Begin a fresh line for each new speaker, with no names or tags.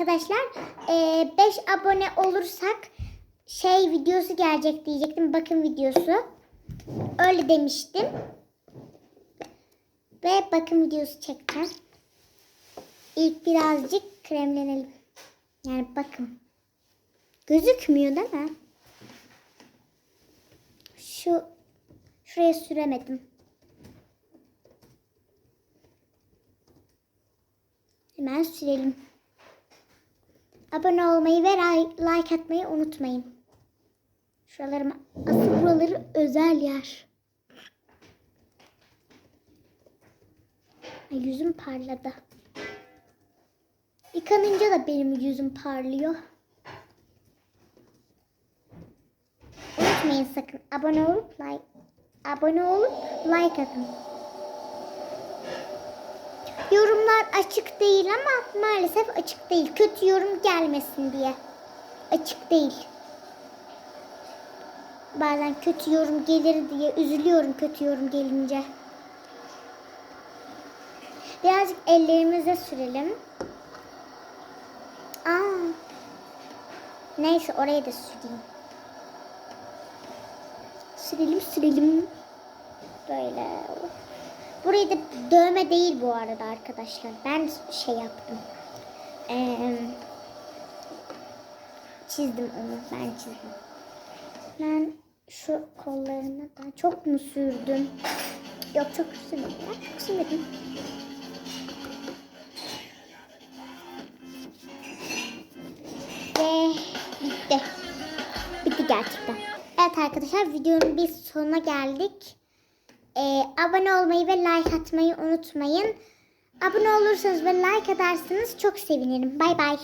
arkadaşlar 5 abone olursak şey videosu gelecek diyecektim. Bakım videosu. Öyle demiştim. Ve bakım videosu çekeceğim. İlk birazcık kremlenelim. Yani bakın. Gözükmüyor değil mi? Şu şuraya süremedim. Hemen sürelim. Abone olmayı ve like atmayı unutmayın. Şuralarıma asıl buraları özel yer. Ay, yüzüm parladı. Yıkanınca da benim yüzüm parlıyor. Unutmayın sakın abone olup like abone olup like atın. Yorumlar açık değil ama maalesef açık değil. Kötü yorum gelmesin diye. Açık değil. Bazen kötü yorum gelir diye üzülüyorum kötü yorum gelince. Birazcık ellerimize sürelim. Aa. Neyse oraya da süreyim. Sürelim sürelim. Burayı da dövme değil bu arada arkadaşlar. Ben şey yaptım. Ee, çizdim onu. Ben çizdim. Ben şu kollarına da çok mu sürdüm? Yok çok sürmedim. Ben çok sürmedim. Ve bitti. Bitti gerçekten. Evet arkadaşlar videonun bir sonuna geldik. Ee, abone olmayı ve like atmayı unutmayın. Abone olursanız ve like atarsanız çok sevinirim. Bay bay.